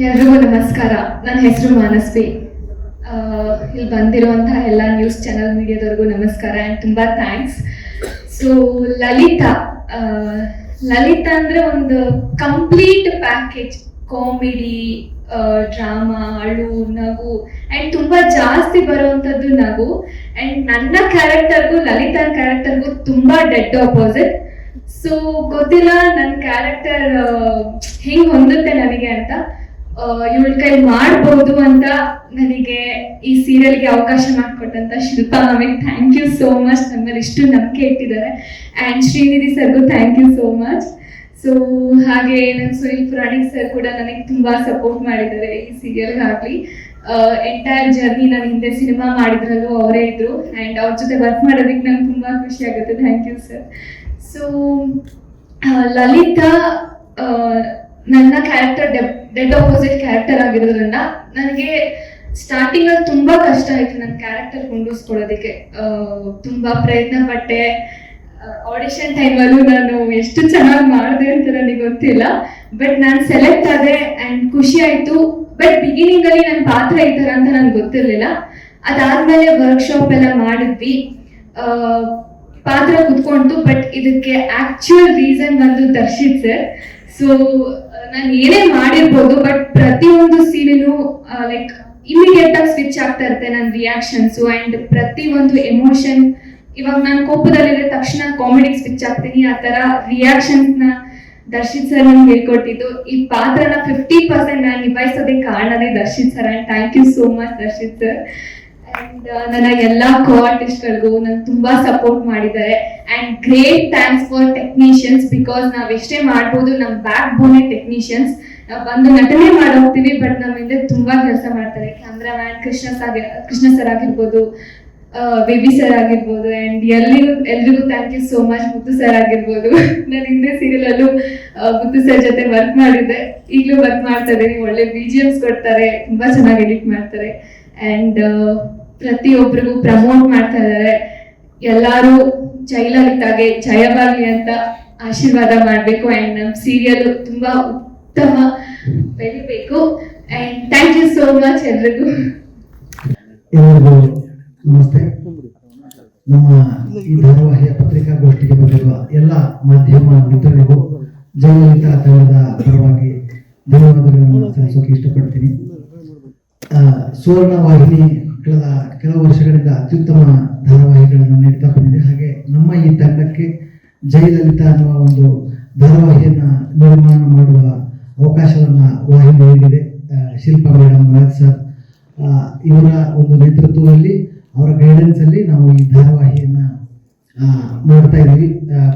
ಎಲ್ರಿಗೂ ನಮಸ್ಕಾರ. ನನ್ನ ಹೆಸರು ಮಾನಸ್ವಿ. ಇಲ್ಲಿ ಬಂದಿರುವಂತಹ ಎಲ್ಲ ನ್ಯೂಸ್ ಚಾನಲ್ ಮೀಡಿಯಾದವ್ರಿಗೂ ನಮಸ್ಕಾರ ಆ್ಯಂಡ್ ತುಂಬ ಥ್ಯಾಂಕ್ಸ್ ಸೊ ಲಲಿತಾ ಲಲಿತಾ ಅಂದರೆ ಒಂದು ಕಂಪ್ಲೀಟ್ ಪ್ಯಾಕೇಜ್ ಕಾಮಿಡಿ ಡ್ರಾಮಾ ಅಳು, ನಗು ಆ್ಯಂಡ್ ತುಂಬ ಜಾಸ್ತಿ ಬರುವಂಥದ್ದು ನಗು. ಆ್ಯಂಡ್ ನನ್ನ ಕ್ಯಾರೆಕ್ಟರ್ಗೂ ಲಲಿತಾ ಕ್ಯಾರೆಕ್ಟರ್ಗೂ ತುಂಬ ಡೆಡ್ ಅಪೋಸಿಟ್ ಸೊ ಗೊತ್ತಿಲ್ಲ ನನ್ನ ಕ್ಯಾರೆಕ್ಟರ್ ಹೆಂಗ್ ಹೊಂದುತ್ತೆ ನನಗೆ ಅಂತ. ಇವಳ ಕೈ ಮಾಡ್ಬೋದು ಅಂತ ನನಗೆ ಈ ಸೀರಿಯಲ್ಗೆ ಅವಕಾಶ ಮಾಡಿಕೊಟ್ಟಂತ ಶಿಲ್ಪಾ ಮ್ಯಾಮಿಗೆ ಥ್ಯಾಂಕ್ ಯು ಸೋ ಮಚ್. ನನ್ನ ಇಷ್ಟು ನಂಬಿಕೆ ಇಟ್ಟಿದ್ದಾರೆ. And Srinidhi ಸರ್ಗೂ thank you so much. So, ಹಾಗೆ ನನ್ನ ಸುನಿಲ್ ಪುರಾಣಿಕ್ ಸರ್ ಕೂಡ ನನಗೆ ತುಂಬಾ ಸಪೋರ್ಟ್ ಮಾಡಿದ್ದಾರೆ ಈ ಸೀರಿಯಲ್ಗಾಗಲಿ ಎಂಟೈರ್ ಜರ್ನಿ ನಾನು ಹಿಂದೆ ಸಿನಿಮಾ ಮಾಡಿದ್ರಲ್ಲೂ ಅವರೇ ಇದ್ರು. ಆ್ಯಂಡ್ ಅವ್ರ ಜೊತೆ ವರ್ಕ್ ಮಾಡೋದಕ್ಕೆ ನಂಗೆ ತುಂಬ ಖುಷಿ ಆಗುತ್ತೆ. Thank you sir. So Lalitha ನನ್ನ ಕ್ಯಾರೆಕ್ಟರ್ ಡೆಡ್ ಆಪೋಸಿಟ್ ಕ್ಯಾರೆಕ್ಟರ್ ಆಗಿರೋದ್ರಿಂದ ನನಗೆ ಸ್ಟಾರ್ಟಿಂಗ್ ಅಲ್ಲಿ ತುಂಬಾ ಕಷ್ಟ ಆಯ್ತು ನನ್ನ ಕ್ಯಾರೆಕ್ಟರ್ ಕೊಂಡಿಸ್ಕೊಳ್ಳೋದಕ್ಕೆ ತುಂಬಾ ಪ್ರಯತ್ನ ಪಟ್ಟೆ. ಆಡಿಷನ್ ಟೈಮಲ್ಲೂ ನಾನು ಎಷ್ಟು ಚೆನ್ನಾಗಿ ಮಾಡಿದೆ ಅಂತ ನನಗೆ ಗೊತ್ತಿಲ್ಲ. ಬಟ್ ನಾನು ಸೆಲೆಕ್ಟ್ ಆದೆ ಅಂಡ್ ಖುಷಿ ಆಯ್ತು. ಬಟ್ ಬಿಗಿನಿಂಗ್ ಅಲ್ಲಿ ನನ್ನ ಪಾತ್ರ ಇದ್ದಾರ ಅಂತ ನನ್ಗೆ ಗೊತ್ತಿರಲಿಲ್ಲ. ಅದಾದ್ಮೇಲೆ ವರ್ಕ್ಶಾಪ್ ಎಲ್ಲ ಮಾಡಿದ್ವಿ. ಪಾತ್ರ ಕುತ್ಕೊಂಡು ಬಟ್ ಇದಕ್ಕೆ ಆಕ್ಚುಯಲ್ ರೀಸನ್ ಬಂದು ದರ್ಶಿತ್ ಸರ್ ಸೊ ನಾನು ಏನೇ ಮಾಡಿರ್ಬೋದು ಬಟ್ ಪ್ರತಿಯೊಂದು ಸೀನು ಲೈಕ್ ಇಮಿಡಿಯೇಟ್ ಆಗಿ ಸ್ವಿಚ್ ಆಗ್ತಾ ಇರುತ್ತೆ ನನ್ನ ರಿಯಾಕ್ಷನ್ಸು ಅಂಡ್ ಪ್ರತಿಯೊಂದು ಎಮೋಷನ್ ಇವಾಗ ನಾನು ಕೋಪದಲ್ಲಿದ್ದ ತಕ್ಷಣ ಕಾಮಿಡಿಗೆ ಸ್ವಿಚ್ ಆಗ್ತೀನಿ, ಆ ತರ ರಿಯಾಕ್ಷನ್ಸ್ನ ದರ್ಶಿತ್ ಸರ್ ನನ್ಗೆ ಹೇಳ್ಕೊಟ್ಟಿದ್ದು. ಈ ಪಾತ್ರನ ಫಿಫ್ಟಿ ಪರ್ಸೆಂಟ್ ನಾನು ನಿಭಾಯಿಸೋದಕ್ಕೆ ಕಾರಣನೇ Darshith sir and thank you so much Darshith sir and ನನ್ನ ಎಲ್ಲಾ ಕೋ ಆರ್ಟಿಸ್ಟ್ಗಳಿಗೂ ತುಂಬಾ ಸಪೋರ್ಟ್ ಮಾಡಿದ್ದಾರೆ. And great thanks for technicians because ನಾವ್ ಎಷ್ಟೇ ಮಾಡ್ಬೋದು, ನಮ್ ಬ್ಯಾಕ್ ಬೋನೆ ಟೆಕ್ನಿಷಿಯನ್ಸ್ ಬಂದು ನಟನೆ ಮಾಡೋಗ್ತೀವಿ ಬಟ್ ನಮ್ಮ ಹಿಂದೆ ತುಂಬಾ ಕೆಲಸ ಮಾಡ್ತಾರೆ. Cameraman Krishna sir Krishna sir ಆಗಿರ್ಬೋದು ಬೇಬಿ ಸರ್ ಆಗಿರ್ಬೋದು ಅಂಡ್ ಎಲ್ಲರಿಗೂ ಎಲ್ರಿಗೂ thank you so much Muthu sir ಆಗಿರ್ಬೋದು. ನಾನು ಹಿಂದೆ ಸೀರಿಯಲ್ ಅಲ್ಲೂ ಮುತ್ತು ಸರ್ ಜೊತೆ ವರ್ಕ್ ಮಾಡಿದ್ದೆ. ಈಗಲೂ ವರ್ಕ್ ಮಾಡ್ತಾ ಇದ್ದೀನಿ. ಒಳ್ಳೆ ಬಿ ಜಿ ಎಮ್ಸ್ ಕೊಡ್ತಾರೆ, ತುಂಬಾ ಚೆನ್ನಾಗಿ ಎಡಿಟ್ ಮಾಡ್ತಾರೆ. ಅಂಡ್ ಪ್ರತಿಯೊಬ್ಬರಿಗೂ ಪ್ರಮೋಟ್ ಮಾಡ್ತಾ ಇದ್ದಾರೆ. ಎಲ್ಲರೂ ಜೈಲಲಿತಾಗೆ ಜಯವಾಗ್ಲಿ ಅಂತ ಆಶೀರ್ವಾದ ಮಾಡ್ಬೇಕು. ಅಂಡ್ ನಮ್ಮ ಸೀರಿಯಲ್ ತುಂಬಾ ಉತ್ತಮ ಬೆಳಿಬೇಕು. And thank you so much ಎಲ್ರಿಗೂ. ಎಲ್ಲರಿಗೂ ನಮಸ್ತೆ. ನಮ್ಮ ಈ ಧಾರಾವಾಹಿಯ ಪತ್ರಿಕಾಗೋಷ್ಠಿಗೆ ಬಂದಿರುವ ಎಲ್ಲ ಮಾಧ್ಯಮ ಮಿತ್ರರಿಗೂ ಜಯಲಲಿತಾ ತಂಡದ ಪರವಾಗಿ ಧನ್ಯವಾದಗಳನ್ನು ಸಲ್ಲಿಸೋಕೆ ಇಷ್ಟಪಡ್ತೀನಿ. ಸುವರ್ಣ ವಾಹಿನಿ ಕಳೆದ ಕೆಲವು ವರ್ಷಗಳಿಂದ ಅತ್ಯುತ್ತಮ ಧಾರಾವಾಹಿಗಳನ್ನು ನೀಡ್ತಾ ಬಂದಿದೆ. ಹಾಗೆ ನಮ್ಮ ಈ ತಂಡಕ್ಕೆ ಜಯಲಲಿತ ಅನ್ನುವ ಒಂದು ಧಾರಾವಾಹಿಯನ್ನು ನಿರ್ಮಾಣ ಮಾಡುವ ಅವಕಾಶವನ್ನ ವಾಹಿನಿ ನೀಡಿದೆ. ಶಿಲ್ಪಾ ಮೇಡಮ್ ರಾಜ್ ಸರ್ ಇವರ ಒಂದು ನೇತೃತ್ವದಲ್ಲಿ, ಅವರ ಗೈಡೆನ್ಸ್ ಅಲ್ಲಿ ನಾವು ಈ ಧಾರಾವಾಹಿಯನ್ನು ಮಾಡ್ತಾ ಇದ್ದೀವಿ.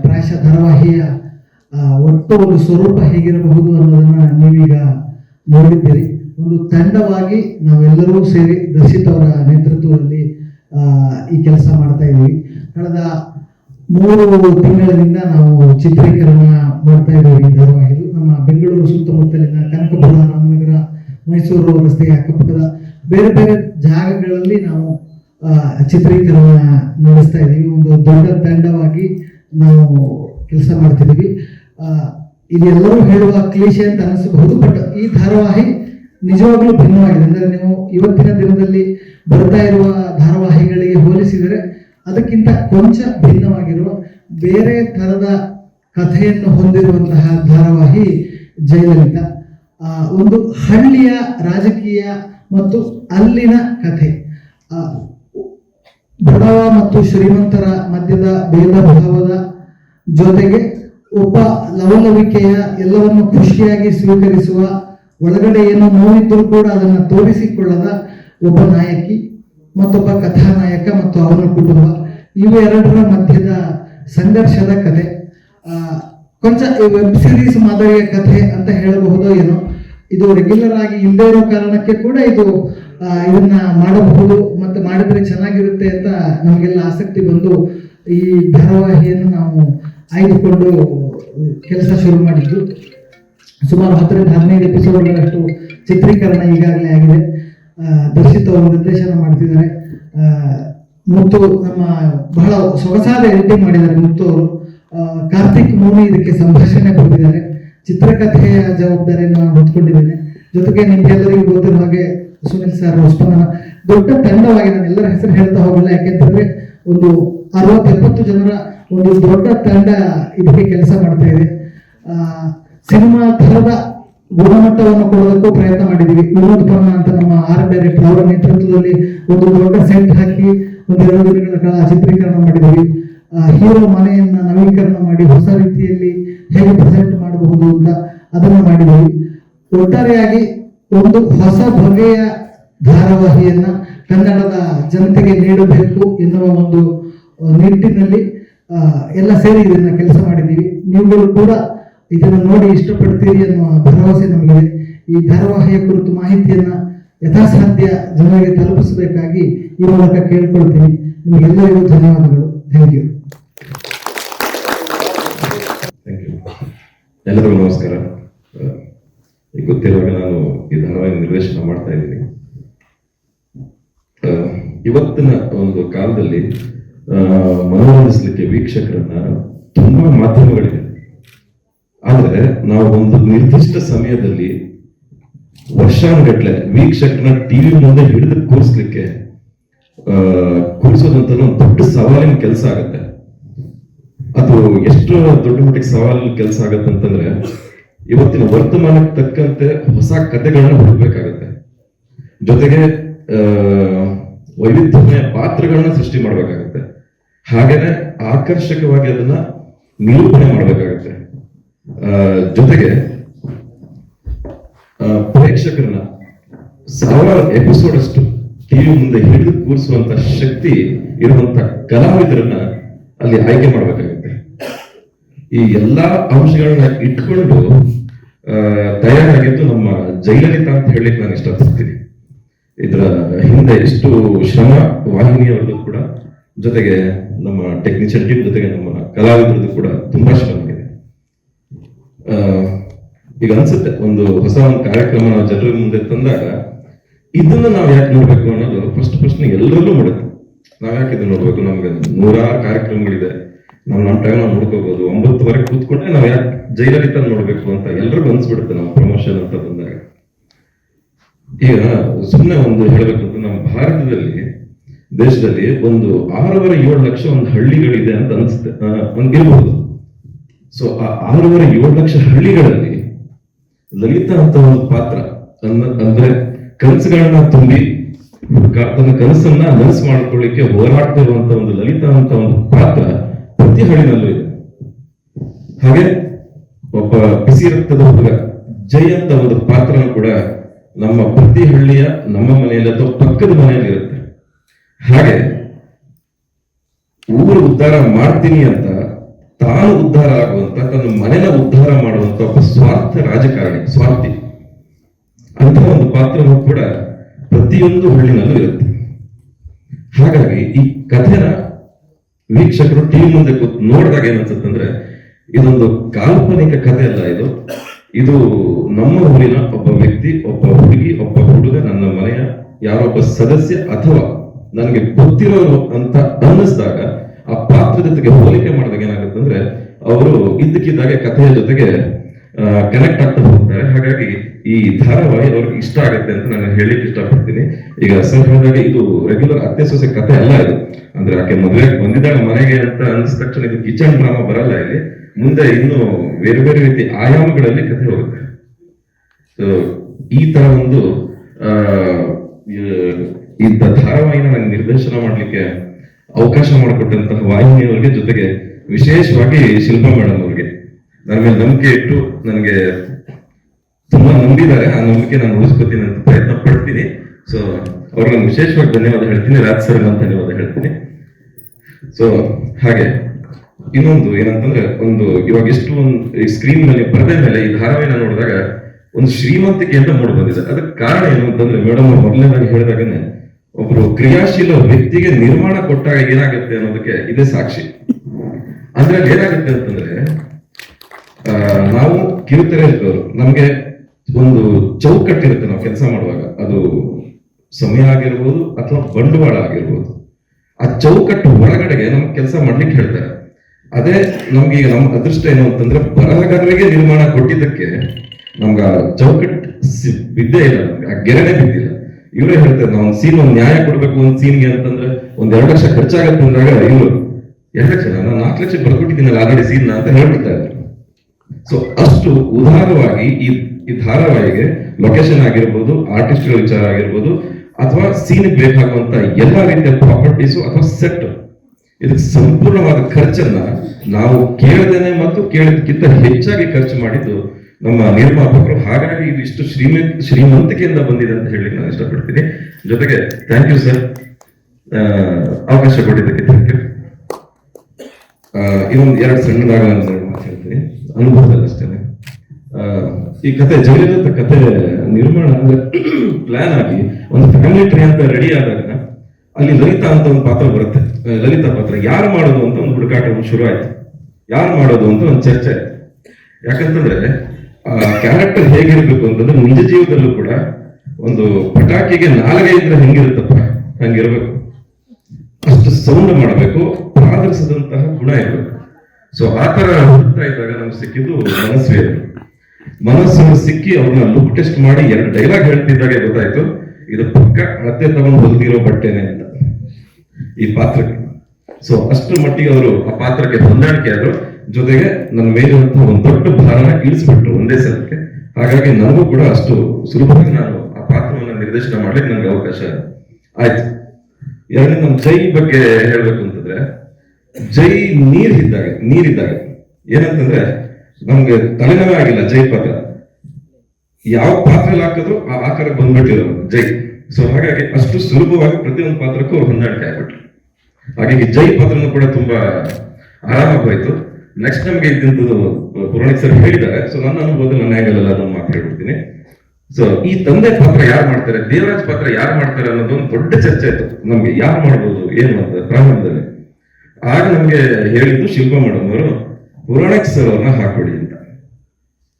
ಪ್ರಾಯಶಃ ಧಾರಾವಾಹಿಯ ಒಟ್ಟು ಒಂದು ಸ್ವರೂಪ ಹೇಗಿರಬಹುದು ಅನ್ನೋದನ್ನು ನೀವೀಗ ನೋಡಿದ್ದೀರಿ. ಒಂದು ತಂಡವಾಗಿ ನಾವೆಲ್ಲರೂ ಸೇರಿ ದರ್ಶಿತ್ ಅವರ ನೇತೃತ್ವದಲ್ಲಿ ಈ ಕೆಲಸ ಮಾಡ್ತಾ ಇದ್ದೀವಿ. ಕಳೆದ ಮೂರು ತಿಂಗಳಿಂದ ನಾವು ಚಿತ್ರೀಕರಣ ಮಾಡ್ತಾ ಇದ್ದೀವಿ ಈ ಧಾರಾವಾಹಿದು ನಮ್ಮ ಬೆಂಗಳೂರು ಸುತ್ತಮುತ್ತಲಿನ ಕನಕಪುರ, ರಾಮನಗರ, ಮೈಸೂರು ರಸ್ತೆಯ ಅಕ್ಕಪಕ್ಕದ ಬೇರೆ ಬೇರೆ ಜಾಗಗಳಲ್ಲಿ ನಾವು ಚಿತ್ರೀಕರಣ ನಡೆಸ್ತಾ ಇದ್ದೀವಿ. ಒಂದು ದೊಡ್ಡ ತಂಡವಾಗಿ ನಾವು ಕೆಲಸ ಮಾಡ್ತಿದ್ದೀವಿ. ಇದೆಲ್ಲರೂ ಹೇಳುವ ಕ್ಲೀಷೆ ಅಂತ ಅನಿಸಬಹುದು, ಬಟ್ ಈ ಧಾರಾವಾಹಿ ನಿಜವಾಗ್ಲೂ ಭಿನ್ನವಾಗಿದೆ. ಅಂದರೆ ನೀವು ಇವತ್ತಿನ ದಿನದಲ್ಲಿ ಬರ್ತಾ ಇರುವ ಧಾರಾವಾಹಿಗಳಿಗೆ ಹೋಲಿಸಿದರೆ ಅದಕ್ಕಿಂತ ಕೊಂಚ ಭಿನ್ನವಾಗಿರುವ ಬೇರೆ ತರದ ಕಥೆಯನ್ನು ಹೊಂದಿರುವಂತಹ ಧಾರಾವಾಹಿ ಜಯಲಲಿತ. ಒಂದು ಹಳ್ಳಿಯ ರಾಜಕೀಯ ಮತ್ತು ಅಲ್ಲಿನ ಕಥೆ. ಬಡವ ಮತ್ತು ಶ್ರೀಮಂತರ ಮಧ್ಯದ ಭೇದ ಭಾವದ ಜೊತೆಗೆ ಒಬ್ಬ ಲವಲವಿಕೆಯ ಎಲ್ಲವನ್ನು ಖುಷಿಯಾಗಿ ಸ್ವೀಕರಿಸುವ ಒಳಗಡೆ ಏನೋ ನೋವಿದ್ದರೂ ಕೂಡ ಅದನ್ನು ತೋರಿಸಿಕೊಳ್ಳದ ಒಬ್ಬ ನಾಯಕಿ, ಮತ್ತೊಬ್ಬ ಕಥಾನಾಯಕ ಮತ್ತು ಅವನ ಕುಟುಂಬ. ಇವೆರಡರ ಮಧ್ಯದ ಸಂಘರ್ಷದ ಕಥೆ. ಕೊಂಚ ವೆಬ್ ಸಿರೀಸ್ ಮಾದರಿಯ ಕಥೆ ಅಂತ ಹೇಳಬಹುದೋ ಏನೋ. ಇದು ರೆಗ್ಯುಲರ್ ಆಗಿ ಇಲ್ಲದೇ ಇರೋ ಕಾರಣಕ್ಕೆ ಕೂಡ ಇದು ಇದನ್ನ ಮಾಡಬಹುದು ಮತ್ತು ಮಾಡಿದ್ರೆ ಚೆನ್ನಾಗಿರುತ್ತೆ ಅಂತ ನಮಗೆಲ್ಲ ಆಸಕ್ತಿ ಬಂದು ಈ ಧಾರಾವಾಹಿಯನ್ನು ನಾವು ಆಯ್ದುಕೊಂಡು ಕೆಲಸ ಶುರು ಮಾಡಿದ್ದು ಸುಮಾರು ಹತ್ತರಿಂದ ಹದಿನೈದು ಎಪಿಸೋಡ್ಗಳಷ್ಟು ಚಿತ್ರೀಕರಣ ಈಗಾಗಲೇ ಆಗಿದೆ. ದರ್ಶಿತ್ ಅವರು ನಿರ್ದೇಶನ ಮಾಡ್ತಿದ್ದಾರೆ. ಮುತ್ತು ನಮ್ಮ ಬಹಳ ಸೊಗಸಾದ ಎಡಿಟಿಂಗ್ ಮಾಡಿದ್ದಾರೆ ಮುತ್ತು ಅವರು ಕಾರ್ತಿಕ್ ಮೌನಿ ಇದಕ್ಕೆ ಸಂಭಾಷಣೆ ಕೊಟ್ಟಿದ್ದಾರೆ. ಚಿತ್ರಕಥೆಯ ಜವಾಬ್ದಾರಿಯನ್ನು ನಾನು ಹೊತ್ಕೊಂಡಿದ್ದೇನೆ. ಜೊತೆಗೆ ನಿಮ್ಗೆಲ್ಲರಿಗೂ ಗೊತ್ತಿರೋ ಹಾಗೆ ಸುನಿಲ್ ಸರ್ ಉಸ್ಮಾನ ದೊಡ್ಡ ತಂಡವಾಗಿ ನಾನು ಎಲ್ಲರ ಹೆಸರು ಹೇಳ್ತಾ ಹೋಗಲ್ಲ. ಯಾಕೆಂತಂದ್ರೆ ಒಂದು ಅರವತ್ತು ಎಪ್ಪತ್ತು ಜನರ ಒಂದು ದೊಡ್ಡ ತಂಡ ಇದಕ್ಕೆ ಕೆಲಸ ಮಾಡ್ತಾ ಇದೆ. ಸಿನಿಮಾ ಥರದ ಗುಣಮಟ್ಟವನ್ನು ಕೊಡೋದಕ್ಕೂ ಪ್ರಯತ್ನ ಮಾಡಿದೀವಿ ವಿನೋದ್ ಪನ್ನ ಅಂತ ನಮ್ಮ ಆರ್ ಡೈರೆಕ್ಟರ್ ಅವರ ನೇತೃತ್ವದಲ್ಲಿ ಒಂದು ದೊಡ್ಡ ಸೆಟ್ ಹಾಕಿ ಒಂದು ಎರಡು ದಿನಗಳ ಕಾಲ ಚಿತ್ರೀಕರಣ ಮಾಡಿದ್ದೀವಿ. ಹೀರೋ ಮನೆಯನ್ನ ನವೀಕರಣ ಮಾಡಿ ಹೊಸ ರೀತಿಯಲ್ಲಿ ಹೇಗೆ ಪ್ರೆಸೆಂಟ್ ಮಾಡಬಹುದು ಅಂತ ಅದನ್ನು ಮಾಡಿದ್ದೀವಿ. ಒಟ್ಟಾರೆಯಾಗಿ ಒಂದು ಹೊಸ ಬಗೆಯ ಧಾರಾವಾಹಿಯನ್ನ ಕನ್ನಡದ ಜನತೆಗೆ ನೀಡಬೇಕು ಎನ್ನುವ ಒಂದು ನಿಟ್ಟಿನಲ್ಲಿ ಎಲ್ಲ ಸೇರಿ ಇದನ್ನ ಕೆಲಸ ಮಾಡಿದ್ದೀವಿ. ನೀವುಗಳು ಕೂಡ ಇದನ್ನು ನೋಡಿ ಇಷ್ಟಪಡ್ತೀರಿ ಅನ್ನುವ ಭರವಸೆ ನಮಗಿದೆ. ಈ ಧಾರಾವಾಹಿಯ ಕುರಿತು ಮಾಹಿತಿಯನ್ನ ಯಥಾಸಾಧ್ಯ ಜನರಿಗೆ ತಲುಪಿಸಬೇಕಾಗಿ ಈ ಮೂಲಕ ಕೇಳ್ಕೊಳ್ತೀನಿ. ನಿಮಗೆಲ್ಲರಿಗೂ ಧನ್ಯವಾದಗಳು. Thank you. ಎಲ್ಲರಿಗೂ ನಮಸ್ಕಾರ. ಗೊತ್ತಿರುವಾಗ ನಾನು ಈ ಧಾರಾವಾಹಿ ನಿರ್ದೇಶನ ಮಾಡ್ತಾ ಇದ್ದೀನಿ. ಇವತ್ತಿನ ಒಂದು ಕಾಲದಲ್ಲಿ ಮನೋರಂಜಿಸಲಿಕ್ಕೆ ವೀಕ್ಷಕರನ್ನ ತುಂಬಾ ಮಾಧ್ಯಮಗಳಿದೆ. ಆದ್ರೆ ನಾವು ಒಂದು ನಿರ್ದಿಷ್ಟ ಸಮಯದಲ್ಲಿ ವರ್ಷಾನುಗಟ್ಲೆ ವೀಕ್ಷಕರನ್ನ ಟಿವಿ ಮುಂದೆ ಹಿಡಿದು ಕೂರಿಸ್ಲಿಕ್ಕೆ ಕೂರಿಸೋದಂತ ದೊಡ್ಡ ಸವಾಲಿನ ಕೆಲಸ ಆಗುತ್ತೆ. ಅದು ಎಷ್ಟು ದೊಡ್ಡ ಮಟ್ಟಿಗೆ ಸವಾಲಿನ ಕೆಲಸ ಆಗತ್ತೆ ಅಂತಂದ್ರೆ, ಇವತ್ತಿನ ವರ್ತಮಾನಕ್ಕೆ ತಕ್ಕಂತೆ ಹೊಸ ಕಥೆಗಳನ್ನ ಹುಡುಕ್ಬೇಕಾಗತ್ತೆ. ಜೊತೆಗೆ ವೈವಿಧ್ಯಮಯ ಪಾತ್ರಗಳನ್ನ ಸೃಷ್ಟಿ ಮಾಡ್ಬೇಕಾಗತ್ತೆ. ಹಾಗೇನೆ ಆಕರ್ಷಕವಾಗಿ ಅದನ್ನ ನಿರೂಪಣೆ ಮಾಡ್ಬೇಕಾಗತ್ತೆ. ಜೊತೆಗೆ ಪ್ರೇಕ್ಷಕರನ್ನ ಸಾವಿರಾರು ಎಪಿಸೋಡ್ ಅಷ್ಟು ಟಿವಿ ಮುಂದೆ ಹಿಡಿದು ಕೂರಿಸುವಂತ ಶಕ್ತಿ ಇರುವಂತ ಕಲಾವಿದರನ್ನ ಅಲ್ಲಿ ಆಯ್ಕೆ ಮಾಡಬೇಕಾಗುತ್ತೆ. ಈ ಎಲ್ಲಾ ಅಂಶಗಳನ್ನ ಇಟ್ಕೊಂಡು ತಯಾರಾಗಿದ್ದು ನಮ್ಮ ಜಯಲಲಿತಾ ಅಂತ ಹೇಳಲಿಕ್ಕೆ ನಾನು ಇಷ್ಟಪಡ್ತೀನಿ. ಇದರ ಹಿಂದೆ ಎಷ್ಟು ಶ್ರಮ ವಾಹಿನಿಯವರದ್ದು ಕೂಡ, ಜೊತೆಗೆ ನಮ್ಮ ಟೆಕ್ನಿಷಿಯನ್ ಟೀಮ್ ಜೊತೆಗೆ ನಮ್ಮ ಕಲಾವಿದರದ್ದು ಕೂಡ ತುಂಬಾ ಶ್ರಮ. ಈಗ ಅನ್ಸುತ್ತೆ, ಒಂದು ಹೊಸ ಒಂದು ಕಾರ್ಯಕ್ರಮ ನಾವು ಜನರ ಮುಂದೆ ತಂದಾಗ ಇದನ್ನ ನಾವು ಯಾಕೆ ನೋಡ್ಬೇಕು ಅನ್ನೋದು ಫಸ್ಟ್ ಪ್ರಶ್ನೆ ಎಲ್ಲರಲ್ಲೂ ಮಾಡುತ್ತೆ ನಾವ್ ಯಾಕೆ ಇದನ್ನ ನೋಡ್ಬೇಕು? ನಮ್ಗೆ ನೂರಾರು ಕಾರ್ಯಕ್ರಮಗಳಿದೆ. ನಾವು ನಮ್ಮ ಟೈಮ್ ನಾವು ನೋಡ್ಕೋಬಹುದು ಒಂಬತ್ತುವರೆ ಕೂತ್ಕೊಂಡೆ ನಾವು ಯಾಕೆ ಜೈಲಲಿತ ನೋಡ್ಬೇಕು ಅಂತ ಎಲ್ರಿಗೂ ಅನ್ಸ್ಬಿಡುತ್ತೆ ನಾವು ಪ್ರಮೋಷನ್ ಅಂತ ಬಂದಾಗ. ಈಗ ಸುಮ್ಮನೆ ಒಂದು ಹೇಳಬೇಕು ಅಂತ ನಮ್ಮ ಭಾರತದಲ್ಲಿ, ದೇಶದಲ್ಲಿ ಒಂದು ಆರೂವರೆ ಏಳು ಲಕ್ಷ ಒಂದು ಹಳ್ಳಿಗಳಿದೆ ಅಂತ ಅನ್ಸುತ್ತೆ. ಹಂಗಿರ್ಬೋದು ಸೊ ಆ ಆರೂವರೆ ಏಳು ಲಕ್ಷ ಹಳ್ಳಿಗಳಲ್ಲಿ ಲಲಿತಾ ಅಂತ ಒಂದು ಪಾತ್ರ. ಅಂದ್ರೆ ಕನಸುಗಳನ್ನ ತುಂಬಿ ತನ್ನ ಕನಸನ್ನ ನನಸು ಮಾಡ್ಕೊಳ್ಳಿಕ್ಕೆ ಹೋರಾಡ್ತಾ ಇರುವಂತ ಒಂದು ಲಲಿತ ಅಂತ ಒಂದು ಪಾತ್ರ ಪ್ರತಿ ಹಳ್ಳಿನಲ್ಲೂ ಇದೆ. ಹಾಗೆ ಒಬ್ಬ ಬಿಸಿ ರಕ್ತದ ಹುಡುಗ ಜೈ ಅಂತ ಒಂದು ಪಾತ್ರನ ಕೂಡ ನಮ್ಮ ಪ್ರತಿ ಹಳ್ಳಿಯ ನಮ್ಮ ಮನೆಯಲ್ಲಿ ಅಥವಾ ಪಕ್ಕದ ಮನೆಯಲ್ಲಿ ಇರುತ್ತೆ. ಹಾಗೆ ಊರು ಉದ್ಧಾರ ಮಾಡ್ತೀನಿ ಅಂತ ತಾನು ಉದ್ಧಾರ ಆಗುವಂತ, ತನ್ನ ಮನೆನ ಉದ್ಧಾರ ಮಾಡುವಂತ ಸ್ವಾರ್ಥ ರಾಜಕಾರಣಿ ಸ್ವಾರ್ಥಿ ಅಂತ ಒಂದು ಪಾತ್ರವೂ ಕೂಡ ಪ್ರತಿಯೊಂದು ಹಳ್ಳಿನಲ್ಲೂ ಇರುತ್ತೆ. ಹಾಗಾಗಿ ಈ ಕಥೆನ ವೀಕ್ಷಕರು ಟಿವಿ ಮುಂದೆ ಕೂತ್ ನೋಡಿದಾಗ ಏನನ್ಸುತ್ತಂದ್ರೆ, ಇದೊಂದು ಕಾಲ್ಪನಿಕ ಕಥೆ ಅಲ್ಲ ಇದು. ಇದು ನಮ್ಮ ಊರಿನ ಒಬ್ಬ ವ್ಯಕ್ತಿ, ಒಬ್ಬ ಹುಡುಗಿ, ಒಬ್ಬ ಹುಡುಗ, ನನ್ನ ಮನೆಯ ಯಾರೊಬ್ಬ ಸದಸ್ಯ ಅಥವಾ ನನಗೆ ಗೊತ್ತಿರೋರು ಅಂತ ಅನ್ನಿಸಿದಾಗ ಆ ಪಾತ್ರ ಜೊತೆಗೆ ಹೋಲಿಕೆ ಮಾಡಿದಾಗ ಏನಾಗುತ್ತೆ ಅಂದ್ರೆ ಅವರು ಇದ್ದಕ್ಕಿದ್ದಾಗೆ ಕಥೆಯ ಜೊತೆಗೆ ಕನೆಕ್ಟ್ ಆಗ್ತಾ ಹೋಗ್ತಾರೆ ಹಾಗಾಗಿ ಈ ಧಾರಾವಾಹಿ ಅವ್ರಿಗೆ ಇಷ್ಟ ಆಗುತ್ತೆ ಅಂತ ನಾನು ಹೇಳಿಕ್ಕೆ ಇಷ್ಟಪಡ್ತೀನಿ. ಈಗ ಸರ್ ಇದು ರೆಗ್ಯುಲರ್ ಅತ್ತೆ ಸೊಸೆ ಕಥೆ ಅಲ್ಲ ಇದು. ಅಂದ್ರೆ ಆಕೆ ಮದುವೆ ಬಂದಿದ್ದಾಳೆ ಮನೆಗೆ ಅಂತ ಅನಿಸಿದ ತಕ್ಷಣ ಇದು ಕಿಚನ್ ಡ್ರಾಮಾ ಬರಲ್ಲ ಇಲ್ಲಿ. ಮುಂದೆ ಇನ್ನು ಬೇರೆ ಬೇರೆ ರೀತಿ ಆಯಾಮಗಳಲ್ಲಿ ಕಥೆ ಹೋಗುತ್ತೆ. ಸೊ ಈ ತರ ಒಂದು ಈ ಧಾರಾವಾಹಿನ ನನಗೆ ನಿರ್ದೇಶನ ಮಾಡ್ಲಿಕ್ಕೆ ಅವಕಾಶ ಮಾಡಿಕೊಟ್ಟಂತಹ ವಾಹಿನಿಯವರಿಗೆ ಜೊತೆಗೆ ವಿಶೇಷವಾಗಿ ಶಿಲ್ಪಾ ಮೇಡಮ್ ಅವರಿಗೆ ನನ್ನ ಮೇಲೆ ನಂಬಿಕೆ ಇಟ್ಟು ನನಗೆ ತುಂಬಾ ನಂಬಿದ್ದಾರೆ. ಆ ನಂಬಿಕೆ ನಾನು ಉಳಿಸ್ಕೊತೀನಿ ಅಂತ ಪ್ರಯತ್ನ ಪಡ್ತೀನಿ. ಸೊ ಅವ್ರಿಗೆ ವಿಶೇಷವಾಗಿ ಧನ್ಯವಾದ ಹೇಳ್ತೀನಿ. ರಾಜ್ ಸರ್ ಧನ್ಯವಾದ ಹೇಳ್ತೀನಿ. ಸೊ ಹಾಗೆ. ಇನ್ನೊಂದು ಏನಂತಂದ್ರೆ, ಒಂದು ಇವಾಗ ಎಷ್ಟು ಒಂದು ಈ ಸ್ಕ್ರೀನ್ ಮೇಲೆ ಪರದೆ ಮೇಲೆ ಈ ಧಾರಾವಾಹಿನ ನೋಡಿದಾಗ ಒಂದು ಶ್ರೀಮಂತಿಕೆ ಅಂತ ಮೂಡ್ ಬಂದಿದೆ. ಅದಕ್ಕೆ ಕಾರಣ ಏನು ಅಂತಂದ್ರೆ ಮೇಡಮ್ ಮೊದಲನೇದಾಗಿ ಹೇಳಿದಾಗನೆ, ಒಬ್ರು ಕ್ರಿಯಾಶೀಲ ವ್ಯಕ್ತಿಗೆ ನಿರ್ಮಾಣ ಕೊಟ್ಟಾಗ ಏನಾಗುತ್ತೆ ಅನ್ನೋದಕ್ಕೆ ಇದೇ ಸಾಕ್ಷಿ. ಅಂದ್ರೆ ಏನಾಗುತ್ತೆ ಅಂತಂದ್ರೆ ನಾವು ಕಿರುತೆರೆ ಇರ್ತವರು ನಮ್ಗೆ ಒಂದು ಚೌಕಟ್ಟಿರುತ್ತೆ ನಾವು ಕೆಲಸ ಮಾಡುವಾಗ. ಅದು ಸಮಯ ಆಗಿರ್ಬೋದು ಅಥವಾ ಬಂಡವಾಳ ಆಗಿರ್ಬೋದು. ಆ ಚೌಕಟ್ಟು ಒಳಗಡೆಗೆ ನಮ್ಗೆ ಕೆಲಸ ಮಾಡ್ಲಿಕ್ಕೆ ಹೇಳ್ತಾರೆ. ಅದೇ ನಮ್ಗೆ ಈಗ ನಮ್ಮ ಅದೃಷ್ಟ ಏನು ಅಂತಂದ್ರೆ ಬರಹಗಾರರಿಗೆ ನಿರ್ಮಾಣ ಕೊಟ್ಟಿದ್ದಕ್ಕೆ ನಮ್ಗೆ ಚೌಕಟ್ಟು ಬಿದ್ದೇ ಇಲ್ಲ ಆ ಗೆರೆನೆ ಬಿದ್ದಿಲ್ಲ. ಇವರೇ ಹೇಳ್ತಾರೆ ನಾವು ಒಂದು ಸೀನ್ ಒಂದು ನ್ಯಾಯ ಕೊಡ್ಬೇಕು ಒಂದು ಸೀನ್ಗೆ ಅಂತಂದ್ರೆ ಒಂದ್ ಎರಡು ಲಕ್ಷ ಖರ್ಚಾಗತ್ತೆ ಅಂದಾಗ ಇವರು, ಎರಡು ಲಕ್ಷ ನಾನು ನಾಲ್ಕು ಲಕ್ಷ ಬರ್ಕೊಟ್ಟಿದ್ದೀನಲ್ಲ ಆಲ್ರೆಡಿ ಸೀನ್ ಅಂತ ಹೇಳ್ಬಿಡ್ತಾ ಸೊ ಅಷ್ಟು ಉದಾರವಾಗಿ ಈ ಧಾರಾವಾಹಿಗೆ ಲೊಕೇಶನ್ ಆಗಿರ್ಬೋದು ಆರ್ಟಿಸ್ಟ್ಗಳ ವಿಚಾರ ಆಗಿರ್ಬೋದು, ಅಥವಾ ಸೀನ್ ಬೇಕಾಗುವಂತ ಎಲ್ಲಾ ರೀತಿಯ ಪ್ರಾಪರ್ಟೀಸ್ ಅಥವಾ ಸೆಟ್ ಇದಕ್ಕೆ ಸಂಪೂರ್ಣವಾದ ಖರ್ಚನ್ನ ನಾವು ಕೇಳದೇನೆ ಮತ್ತು ಕೇಳಿದಕ್ಕಿಂತ ಹೆಚ್ಚಾಗಿ ಖರ್ಚು ಮಾಡಿದ್ದು ನಮ್ಮ ನಿರ್ಮಾಪಕರು. ಹಾಗಾಗಿ ಇದು ಇಷ್ಟು ಶ್ರೀಮಂತ ಶ್ರೀಮಂತಿಕೆಯಿಂದ ಬಂದಿದೆ ಅಂತ ಹೇಳಿ ನಾನು ಇಷ್ಟಪಡ್ತೀನಿ. ಜೊತೆಗೆ ಥ್ಯಾಂಕ್ ಯು ಸರ್ ಅವಕಾಶ ಕೊಟ್ಟಿದ್ದಕ್ಕೆ ಥ್ಯಾಂಕ್ ಯು ಇನ್ನೊಂದು ಎರಡು ಸಣ್ಣದಾಗ ಅನುಭವದಲ್ಲಿ ಅಷ್ಟೇನೆ ಆ, ಈ ಕತೆ ಜಯಲಲಿತ ಕತೆ ನಿರ್ಮಾಣ ಅಂದ್ರೆ ಪ್ಲಾನ್ ಆಗಿ ಒಂದು ಫ್ಯಾಮಿಲಿ ಟ್ರೀ ಅಂತ ರೆಡಿ ಆದಾಗ ಅಲ್ಲಿ ಲಲಿತಾ ಅಂತ ಒಂದು ಪಾತ್ರ ಬರುತ್ತೆ. ಲಲಿತಾ ಪಾತ್ರ ಯಾರು ಮಾಡೋದು ಅಂತ ಒಂದು ಹುಡುಕಾಟ ಒಂದು ಶುರು ಆಯ್ತು. ಯಾರು ಮಾಡೋದು ಅಂತ ಒಂದು ಚರ್ಚೆ ಆಯ್ತು. ಯಾಕಂತಂದ್ರೆ ಕ್ಯಾರೆಕ್ಟರ್ ಹೇಗಿರ್ಬೇಕು ಅಂತಂದ್ರೆ ನಿಜ ಜೀವನದಲ್ಲೂ ಕೂಡ ಒಂದು ಪಟಾಕಿಗೆ ನಾಲ್ಗೆ ಇದ್ರೆ ಹೆಂಗಿರುತ್ತಪ್ಪ? ಹಂಗಿರ್ಬೇಕು. ಅಷ್ಟು ಸೌಂಡ್ ಮಾಡಬೇಕು ಆಧರಿಸದಂತಹ ಗುಣ ಇರಬೇಕು. ಸೊ ಆ ತರ ಹುಡುಕ್ತಾ ಇದ್ದಾಗ ನಮ್ಗೆ ಸಿಕ್ಕಿದ್ದು ಅವರು ಮನಸ್ಸನ್ನು ಸಿಕ್ಕಿ ಅವ್ರನ್ನ ಲುಕ್ ಟೆಸ್ಟ್ ಮಾಡಿ ಎರಡು ಡೈಲಾಗ್ ಹೇಳ್ತಿದ್ದಾಗೆ ಗೊತ್ತಾಯ್ತು, ಇದು ಪಕ್ಕ ಅಳತೆ ತಗೊಂಡು ಹೊಲ್ದಿರೋ ಬಟ್ಟೆನೆ ಅಂತ. ಈ ಪಾತ್ರಕ್ಕೆ. ಸೊ ಅಷ್ಟು ಮಟ್ಟಿಗೆ ಅವರು ಆ ಪಾತ್ರಕ್ಕೆ ಹೊಂದಾಣಿಕೆ ಆದ್ರು. ಜೊತೆಗೆ ನನ್ನ ಮೇಲಿರುವಂತಹ ಒಂದು ದೊಡ್ಡ ಭಾರನ ಇಳಿಸ್ಬಿಟ್ರು ಒಂದೇ ಸಲಕ್ಕೆ. ಹಾಗಾಗಿ ನನಗೂ ಕೂಡ ಅಷ್ಟು ಸುಲಭವಾಗಿ ನಾನು ಆ ಪಾತ್ರವನ್ನ ನಿರ್ದೇಶನ ಮಾಡ್ಲಿಕ್ಕೆ ನನಗೆ ಅವಕಾಶ ಆಯ್ತು. ಎರಡನೇ ನಮ್ಮ ಜೈ ಬಗ್ಗೆ ಹೇಳ್ಬೇಕು ಅಂತಂದ್ರೆ ಜೈ ನೀರ್ ಇದ್ದಾಗ ನೀರಿದ್ದಾಗ ಏನಂತಂದ್ರೆ ನಮ್ಗೆ ತಲೆನೋವೇ ಆಗಿಲ್ಲ ಜೈ ಪಾತ್ರ. ಯಾವ ಪಾತ್ರ ಹಾಕಿದ್ರು ಆ ಆಕಾರ ಬಂದ್ಬಿಟ್ಟಿರೋ ಜೈ. ಸೊ ಹಾಗಾಗಿ ಅಷ್ಟು ಸುಲಭವಾಗಿ ಪ್ರತಿಯೊಂದು ಪಾತ್ರಕ್ಕೂ ಹೊಂದಾಣಿಕೆ ಆಗ್ಬಿಟ್ರು. ಹಾಗಾಗಿ ಜೈ ಪಾತ್ರನೂ ಕೂಡ ತುಂಬಾ ಆರಾಮಾಗಿ ಹೋಯ್ತು ನೆಕ್ಸ್ಟ್ ನಮ್ಗೆ ಇದ್ದಂಥದ್ದು ಪುರಾಣಿಕ್ ಸರ್ ಹೇಳಿದ್ದಾರೆ. ಸೊ ನನ್ನ ಅನುಭವದಲ್ಲಿ ನನ್ನ ಎಲ್ಲ ಅದನ್ನು ಮಾತು ಹೇಳ್ಬಿಡ್ತೀನಿ. ಸೊ ಈ ತಂದೆ ಪಾತ್ರ ಯಾರು ಮಾಡ್ತಾರೆ, ದೇವರಾಜ್ ಪಾತ್ರ ಯಾರು ಮಾಡ್ತಾರೆ ಅನ್ನೋದು ಒಂದು ದೊಡ್ಡ ಚರ್ಚೆ ಆಯ್ತು. ನಮ್ಗೆ ಯಾರು ಮಾಡ್ಬೋದು, ಏನು ಅಂತ ಪ್ರಾರಂಭದಲ್ಲಿ. ಆಗ ನಮ್ಗೆ ಹೇಳಿದ್ದು ಶಿಲ್ಪ ಮೇಡಮ್ ಅವರು ಪುರಾಣಿಕ್ ಸರ್ ಹಾಕೊಡಿ ಅಂತ.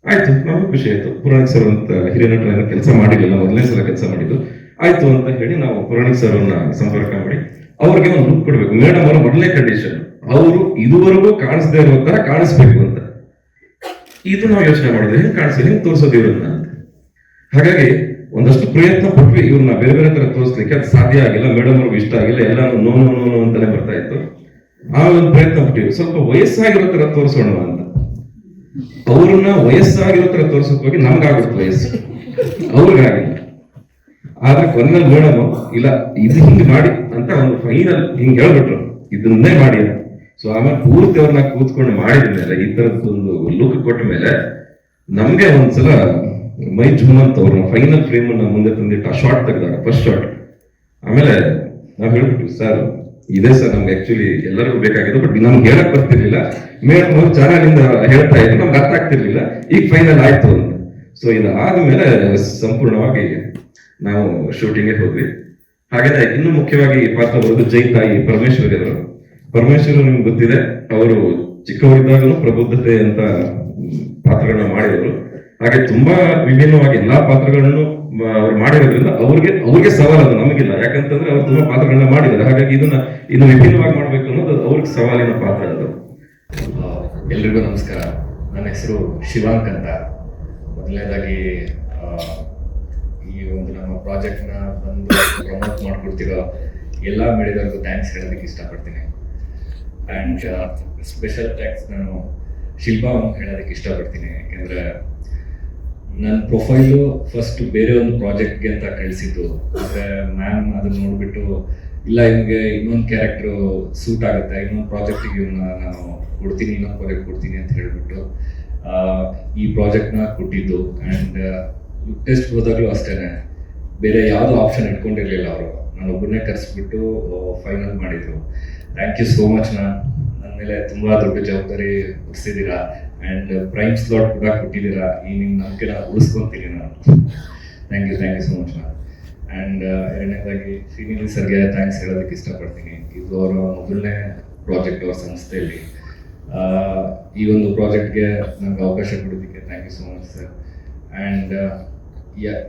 ಆಯ್ತು, ನಮ್ಗೆ ಖುಷಿ ಆಯ್ತು. ಪುರಾಣಿಕ್ ಸರ್ ಅಂತ ಹಿರಿಯ ನಟರ ಕೆಲಸ ಮಾಡಿಲ್ಲ ಮೊದಲನೇ ಸಲ ಕೆಲಸ ಮಾಡಿದ್ದು. ಆಯ್ತು ಅಂತ ಹೇಳಿ ನಾವು ಪುರಾಣಿಕ್ ಸರ್ ಸಂಪರ್ಕ ಮಾಡಿ, ಅವ್ರಿಗೆ ಒಂದು ಲುಕ್ ಕೊಡ್ಬೇಕು. ಮೇಡಮ್ ಅವರ ಮೊದಲನೇ ಕಂಡೀಷನ್ ಅವರು ಇದುವರೆಗೂ ಕಾಣಿಸದೇ ಇರೋ ತರ ಕಾಣಿಸ್ಬೇಕು ಅಂತ. ಇದು ನಾವು ಯೋಚನೆ ಮಾಡಿದ್ರೆ ಹೆಂಗ್ ಕಾಣಿಸ್ತೀವಿ ಹೆಂಗ್ ತೋರಿಸೋದು ಇವ್ರನ್ನ ಹಾಗಾಗಿ ಒಂದಷ್ಟು ಪ್ರಯತ್ನ ಪಟ್ವಿ ಇವ್ರನ್ನ ಬೇರೆ ಬೇರೆ ತರ ತೋರಿಸ್ಲಿಕ್ಕೆ ಅದು ಸಾಧ್ಯ ಆಗಿಲ್ಲ. ಮೇಡಮ್ ಅವ್ರಿಗೆ ಇಷ್ಟ ಆಗಿಲ್ಲ. ಎಲ್ಲ ನೋ ನೋ ನೋ ನೋ ಅಂತಾನೆ ಬರ್ತಾ ಇತ್ತು. ಆಮೇಲೆ ಒಂದು ಪ್ರಯತ್ನ ಪಟ್ಟಿವಿ. ಸ್ವಲ್ಪ ವಯಸ್ಸಾಗಿರೋ ತರ ತೋರಿಸೋಣ ಅಂತ. ಅವ್ರನ್ನ ವಯಸ್ಸಾಗಿರೋ ತರ ತೋರಿಸೋಕೆ ಹೋಗಿ ನಮ್ಗಾಗುತ್ತೆ ವಯಸ್ಸು. ಅವ್ರಿಗಾಗಿಲ್ಲ ಆದ್ರೆ ಕೊನೆಯಲ್ಲಿ ಮೇಡಮ್ ಇಲ್ಲ, ಇದು ಹಿಂಗೆ ಮಾಡಿ ಅಂತ ಒಂದು ಫೈನಲ್ ಹಿಂಗ್ ಹೇಳ್ಬಿಟ್ರು. ಇದನ್ನೇ ಮಾಡಿ ಸೊ ಆಮೇಲೆ ಪೂರ್ತಿ ಅವ್ರನ್ನ ಕೂತ್ಕೊಂಡು ಮಾಡಿದ ಮೇಲೆ, ಈ ತರದೊಂದು ಲುಕ್ ಕೊಟ್ಟ ಮೇಲೆ, ನಮ್ಗೆ ಒಂದ್ಸಲ ಮೈ ಜೂನ್ ಅಂತ ಅವ್ರನ್ನ ಫೈನಲ್ ಫ್ರೇಮ್ ಮುಂದೆ ತಂದಿಟ್ಟು, ಆ ಶಾರ್ಟ್ ತೆಗೆದಾಗ ಫಸ್ಟ್ ಶಾರ್ಟ್ ಆಮೇಲೆ ನಾವ್ ಹೇಳ್ಬಿಟ್ವಿ, ಸರ್ ಇದೆ ಸರ್ ನಮ್ಗೆ ಆಕ್ಚುಲಿ ಎಲ್ಲರಿಗೂ ಬೇಕಾಗಿದ್ದು ಬಟ್ ನಮ್ಗೆ ಹೇಳಕ್ ಬರ್ತಿರ್ಲಿಲ್ಲ. ಮೇಡಮ್ ಅವ್ರು ಚಾನಲಿಂದ ಹೇಳ್ತಾ ಇದ್ರು, ನಮ್ಗೆ ಅರ್ಥ ಆಗ್ತಿರ್ಲಿಲ್ಲ. ಈಗ ಫೈನಲ್ ಆಯ್ತು ಅಂತ. ಸೊ ಇದು ಆದ್ಮೇಲೆ ಸಂಪೂರ್ಣವಾಗಿ ನಾವು ಶೂಟಿಂಗ್ಗೆ ಹೋದ್ವಿ. ಹಾಗಾದ್ರೆ ಇನ್ನು ಮುಖ್ಯವಾಗಿ ಪಾತ್ರ ಬರೋದು ಜೈ ತಾಯಿ ಪರಮೇಶ್ವರಿ ಅವರು. ಪರಮೇಶ್ವರಿ ನಿಮ್ಗೆ ಗೊತ್ತಿದೆ, ಅವರು ಚಿಕ್ಕವರಿದ್ದಾಗಲೂ ಪ್ರಬುದ್ಧತೆ ಅಂತ ಪಾತ್ರಗಳನ್ನ ಮಾಡಿದವರು. ಹಾಗೆ ತುಂಬಾ ವಿಭಿನ್ನವಾಗಿ ಎಲ್ಲಾ ಪಾತ್ರಗಳನ್ನು ಅವ್ರು ಮಾಡಿರೋದ್ರಿಂದ ಅವ್ರಿಗೆ ಅವ್ರಿಗೆ ಸವಾಲು ಅದು, ನಮಗಿಲ್ಲ. ಯಾಕಂತಂದ್ರೆ ಅವ್ರು ತುಂಬಾ ಪಾತ್ರಗಳನ್ನ ಮಾಡಿದ್ದಾರೆ. ಹಾಗಾಗಿ ಇದನ್ನ ಇನ್ನು ವಿಭಿನ್ನವಾಗಿ ಮಾಡಬೇಕು ಅನ್ನೋದು ಅವ್ರಿಗೆ ಸವಾಲಿನ ಪಾತ್ರ ಅದು. ಎಲ್ರಿಗೂ ನಮಸ್ಕಾರ. ನನ್ನ ಹೆಸರು ಶಿವಾಂಕ್ ಅಂತ. ಮೊದಲನೇದಾಗಿ ಈ ಒಂದು ನಮ್ಮ ಪ್ರಾಜೆಕ್ಟ್ನ ಬಂದು ಪ್ರಮೋಟ್ ಮಾಡ್ಕೊಡ್ತಿರೋ ಎಲ್ಲ ಮೀಡಿಯಾದವ್ರಿಗೂ ಥ್ಯಾಂಕ್ಸ್ ಹೇಳೋದಕ್ಕೆ ಇಷ್ಟಪಡ್ತೀನಿ. ಆ್ಯಂಡ್ ಸ್ಪೆಷಲ್ ಥ್ಯಾಂಕ್ಸ್ ನಾನು ಶಿಲ್ಪಾ ಹೇಳೋದಕ್ಕೆ ಇಷ್ಟಪಡ್ತೀನಿ. ಯಾಕೆಂದರೆ ನನ್ನ ಪ್ರೊಫೈಲು ಫಸ್ಟ್ ಬೇರೆ ಒಂದು ಪ್ರಾಜೆಕ್ಟ್ಗೆ ಅಂತ ಕಳಿಸಿದ್ದು. ಆದರೆ ಮ್ಯಾಮ್ ಅದನ್ನ ನೋಡಿಬಿಟ್ಟು, ಇಲ್ಲ ನಿಮಗೆ ಇನ್ನೊಂದು ಕ್ಯಾರೆಕ್ಟ್ರು ಸೂಟ್ ಆಗುತ್ತೆ. ಇನ್ನೊಂದು ಪ್ರಾಜೆಕ್ಟಿಗೆ ಇವನ್ನ ನಾನು ಕೊಡ್ತೀನಿ, ಇನ್ನೊಂದು ಪ್ರಾಜೆಕ್ಟ್ ಕೊಡ್ತೀನಿ ಅಂತ ಹೇಳಿಬಿಟ್ಟು ಈ ಪ್ರಾಜೆಕ್ಟ್ನ ಕೊಟ್ಟಿದ್ದು. ಆ್ಯಂಡ್ ಟೆಸ್ಟ್ ಹೋದಾಗಲೂ ಅಷ್ಟೇ ಬೇರೆ ಯಾವುದೋ ಆಪ್ಷನ್ ಇಟ್ಕೊಂಡಿರಲಿಲ್ಲ ಅವರು. ನಾನು ಒಬ್ಬರನ್ನೇ ಕರೆಸ್ಬಿಟ್ಟು ಫೈನಲ್ ಮಾಡಿದ್ರು thank you so much ma'am ನನ್ನ ಮೇಲೆ ತುಂಬ ದೊಡ್ಡ ಜವಾಬ್ದಾರಿ ಹೊರಿಸಿದ್ದೀರಾ ಆ್ಯಂಡ್ ಪ್ರೈಮ್ ಸ್ಲಾಟ್ ಕೂಡ ಕೊಟ್ಟಿದ್ದೀರಾ? ಈ ನಿಮ್ಮ ನಂಬಿಕೆನ ಉಳಿಸ್ಕೊತೀನಿ ನಾನು. Thank you thank you so much ma'am and ಎರಡನೇದಾಗಿ ಶ್ರೀನಿಧಿ ಸರ್ಗೆ ಥ್ಯಾಂಕ್ಸ್ ಹೇಳೋದಕ್ಕೆ ಇಷ್ಟಪಡ್ತೀನಿ. ಇದು ಅವರ ಮೊದಲನೇ ಪ್ರಾಜೆಕ್ಟ್ ಅವರ ಸಂಸ್ಥೆಯಲ್ಲಿ. ಈ ಒಂದು ಪ್ರಾಜೆಕ್ಟ್ಗೆ ನನಗೆ ಅವಕಾಶ ಕೊಡೋದಕ್ಕೆ thank you so much sir and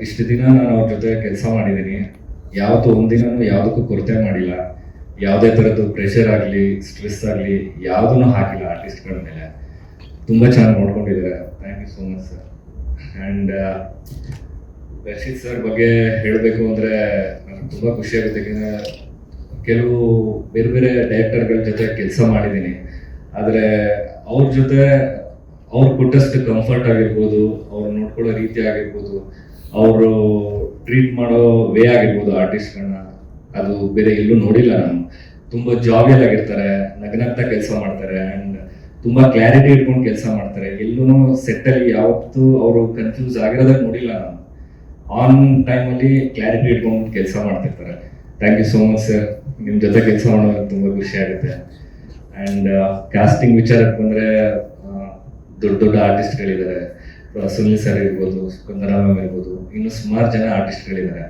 ಇಷ್ಟು ದಿನ ನಾನು ಅವ್ರ ಜೊತೆ ಕೆಲಸ ಮಾಡಿದ್ದೀನಿ. ಯಾವತ್ತೂ ಒಂದಿನೂ ಯಾವುದಕ್ಕೂ ಕೊರತೆ ಮಾಡಿಲ್ಲ. ಯಾವುದೇ ಥರದ್ದು ಪ್ರೆಷರ್ ಆಗಲಿ ಸ್ಟ್ರೆಸ್ ಆಗಲಿ, ಯಾವುದನ್ನು ಹಾಕಿಲ್ಲ ಆರ್ಟಿಸ್ಟ್ಗಳ ಮೇಲೆ ತುಂಬ ಚೆನ್ನಾಗಿ ನೋಡ್ಕೊಂಡಿದ್ದಾರೆ. Thank you so much sir and Darshith sir ಬಗ್ಗೆ ಹೇಳಬೇಕು ಅಂದ್ರೆ ನನಗೆ ತುಂಬಾ ಖುಷಿ ಆಗುತ್ತೆ. ಕೆಲವು ಬೇರೆ ಬೇರೆ ಡೈರೆಕ್ಟರ್ಗಳ ಜೊತೆ ಕೆಲಸ ಮಾಡಿದ್ದೀನಿ. ಆದರೆ ಅವ್ರ ಜೊತೆ ಅವ್ರು ಕೊಟ್ಟಷ್ಟು ಕಂಫರ್ಟ್ ಆಗಿರ್ಬೋದು, ಅವ್ರು ನೋಡ್ಕೊಳ್ಳೋ ರೀತಿ ಆಗಿರ್ಬೋದು, ಅವರು ಟ್ರೀಟ್ ಮಾಡೋ ವೇ ಆಗಿರ್ಬೋದು ಆರ್ಟಿಸ್ಟ್ಗಳನ್ನ ಅದು ಬೇರೆ ಎಲ್ಲೂ ನೋಡಿಲ್ಲ ನಾನು. ತುಂಬ ಜಾವಿಯಲ್ ಆಗಿರ್ತಾರೆ ಕೆಲಸ ಮಾಡ್ತಾರೆ. ಆ್ಯಂಡ್ ತುಂಬ ಕ್ಲಾರಿಟಿ ಇಟ್ಕೊಂಡು ಕೆಲಸ ಮಾಡ್ತಾರೆ. ಎಲ್ಲೂ ಸೆಟ್ಟಲ್ಲಿ ಯಾವತ್ತೂ ಅವರು ಕನ್ಫ್ಯೂಸ್ ಆಗಿರೋದಾಗ ನೋಡಿಲ್ಲ ನಾನು. ಆನ್ ಟೈಮಲ್ಲಿ ಕ್ಲಾರಿಟಿ ಇಟ್ಕೊಂಡು ಕೆಲಸ ಮಾಡ್ತಿರ್ತಾರೆ. Thank you so much sir ನಿಮ್ಮ ಜೊತೆ ಕೆಲಸ ಮಾಡೋದು ತುಂಬ ಖುಷಿ ಆಗುತ್ತೆ. ಆ್ಯಂಡ್ ಕಾಸ್ಟಿಂಗ್ ವಿಚಾರಕ್ಕೆ ಬಂದರೆ ದೊಡ್ಡ ದೊಡ್ಡ ಆರ್ಟಿಸ್ಟ್ಗಳಿದ್ದಾರೆ ಸುನಿಲ್ ಸರ್ ಇರ್ಬೋದು ಸುಕಂದರಾಮ್ ಮ್ಯಾಮ್ ಇರ್ಬೋದು, ಇನ್ನು ಸುಮಾರು ಜನ ಆರ್ಟಿಸ್ಟ್ಗಳಿದ್ದಾರೆ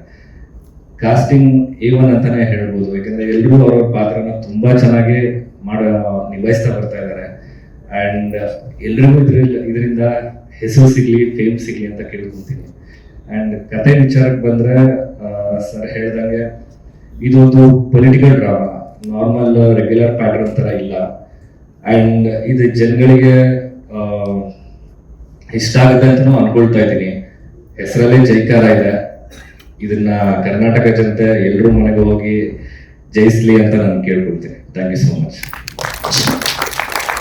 ಕಾಸ್ಟಿಂಗ್ ಎ ಒನ್ ಅಂತಾನೆ ಹೇಳ್ಬೋದು. ಯಾಕಂದ್ರೆ ಎಲ್ಲರೂ ಅವರ ಪಾತ್ರನ ತುಂಬಾ ಚೆನ್ನಾಗಿ ಮಾಡ, ನಿಭಾಯಿಸ್ತಾ ಬರ್ತಾ ಇದ್ದಾರೆ. ಅಂಡ್ ಎಲ್ರಿಗೂ ಇದ್ರಲ್ಲಿ, ಇದರಿಂದ ಹೆಸರು ಸಿಗಲಿ ಫೇಮ್ ಸಿಗಲಿ ಅಂತ ಕೇಳ್ಕೊತೀನಿ. ಆ್ಯಂಡ್ ಕತೆ ವಿಚಾರಕ್ಕೆ ಬಂದರೆ ಸರ್ ಹೇಳ್ದಂಗೆ, ಇದೊಂದು political drama normal regular pattern ಥರ ಇಲ್ಲ. ಆ್ಯಂಡ್ ಇದು ಜನಗಳಿಗೆ ಇಷ್ಟ ಆಗುತ್ತೆ ಅಂತ ಅನ್ಕೊಳ್ತಾ ಇದ್ದೀನಿ. ಹೆಸರಲ್ಲೇ ಜೈಕಾರ ಇದೆ. ಇದನ್ನ ಕರ್ನಾಟಕ ಜನತೆ ಎಲ್ಲರೂ ಮನೆಗೆ ಹೋಗಿ ಜಯಿಸ್ಲಿ ಅಂತ ನಾನು ಕೇಳ್ಕೊಳ್ತೀನಿ. Thank you so much